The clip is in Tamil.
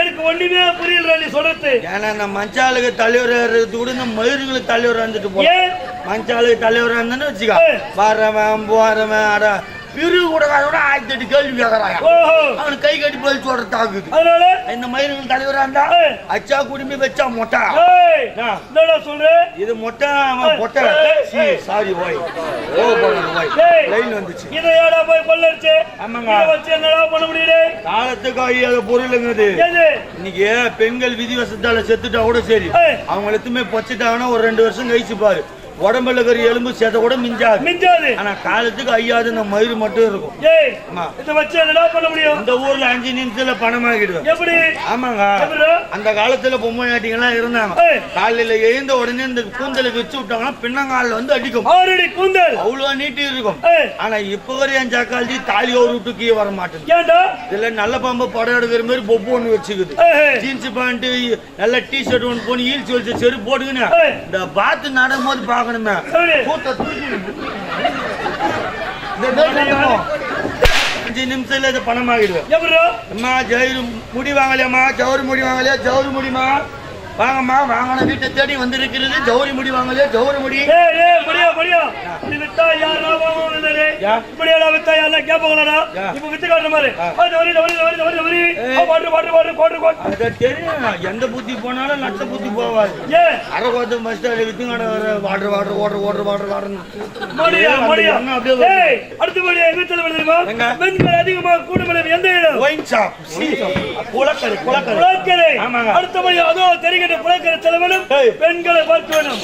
எனக்கு ஒண்ணுமே புரியல நீ சொல்றது. ஏன்னா இந்த மஞ்சாளுக்கு தலைவராக இருக்கிறது கூட இந்த மயிர்களுக்கு தலைவராக இருந்துட்டு போல ஏன்? மஞ்சாளுக்கு தலைவராக இருந்தேன்னு வச்சுக்கோ. வரவன் போறவன் அட பிரிவு கூட கூட ஆயிரத்தி எட்டு கேள்வி கேட்கறாயா ஓஹோ. அவனுக்கு கை கட்டி பதில் சொல்ற தாக்குது இந்த மயிர்கள் தலைவரா இருந்தா. அச்சா குடும்பி வச்சா மொட்டை. ஏய் என்ன? என்னடா சொல்ற? இது மொட்டை. சி சாரி ஓய். ஓ ஏய். லைன் வந்துச்சு. இதை ஏடா போய் கொள்ளடிச்சு? ஆமாங்க. இதை வச்சு என்னடா பண்ண முடியுது? காலத்துக்கு ஐயாத பொருளுங்குது எது இன்னைக்கு பெண்கள் விதிவசத்தால செத்துட்டா கூட சரி. அவங்க எத்துமே பொச்சிட்டாங்கன்னா ஒரு ரெண்டு வருஷம் கழிச்சு பாரு. உடம்புல இருக்கிற எலும்பு சேத கூட மிஞ்சாது. மிஞ்சாது. ஆனா காலத்துக்கு ஐயாது இந்த மயிறு மட்டும் இருக்கும். இதை வச்சு என்னடா பண்ண முடியும்? இந்த ஊர்ல அஞ்சு நிமிஷத்துல பணமாக்கிடுவேன் எப்படி? ஆமாங்க? அந்த காலத்துல பொம்மையாட்டிங்கெல்லாம் இருந்தாங்க. ஏய். காலையில எழுந்த உடனே இந்த கூந்தலுக்கு வச்சு விட்டாங்கன்னா பின்னங்காலில் வந்து அடிக்கும். கூந்தல். அவ்வளோ நீட்டி இருக்கும். ஆனா இப்ப வரை என் ஜாக்காலி தாலி ஒரு விட்டு கீழே வர ஏன்டா? இதுல நல்ல பாம்பு படம் எடுக்கிற மாதிரி பொப்பு ஒண்ணு வச்சுக்குது. ஜீன்ஸ் பேண்ட் நல்ல டி ஷர்ட் ஒன்று போட்டு ஹீல்ஸ் வச்சு செருப்பு போட்டுக்கின்னு. இந்த பாத்து நடும் போது பார்க்கணுமே? கூத்த தூக்கி இந்த. அஞ்சு நிமிஷத்துல இது பணமாகிடுவேன் எப்படிடா அம்மா ஜவுரி முடி வாங்கலையாம்மா ஜவுரி முடி வாங்கலையா? ஜவுரி முடிமா வாங்கம்மா வாங்கின வீட்டை தேடி வந்திருக்கிறது. ஜவுரி முடி வாங்கலையா? ஜவுரி முடி. முடியா முடியா. வித்தா யா. இப்படியா வித்தா யாரா கேட்பாங்களா. இப்ப வித்து காட்டுற மாதிரி. அது வரி வரி வரி வரி வரி. பாட்டு பாட்டு பாட்டு பாட்டு அது தெரியும். எந்த புத்தி போனாலும் நட்ட புத்தி போவாது. ஏ. அரைக்கோத்து bus stand வித்துங்கட water water water water water water முடியா முடியா. ஏய் அடுத்த எங்க செல்ல தெரியுமா எங்க? பெண்கள் அதிகமாக கூடும் எந்த இடம்? ஒயின் ஷாப் குளக்கரை குளக்கரை புலக்கரை ஆமாங்க. அடுத்தபடி அதோ தெரிகின்ற புலக்கரை செல்ல வேணும் ஏய். பெண்களை பார்க்க வேணும்.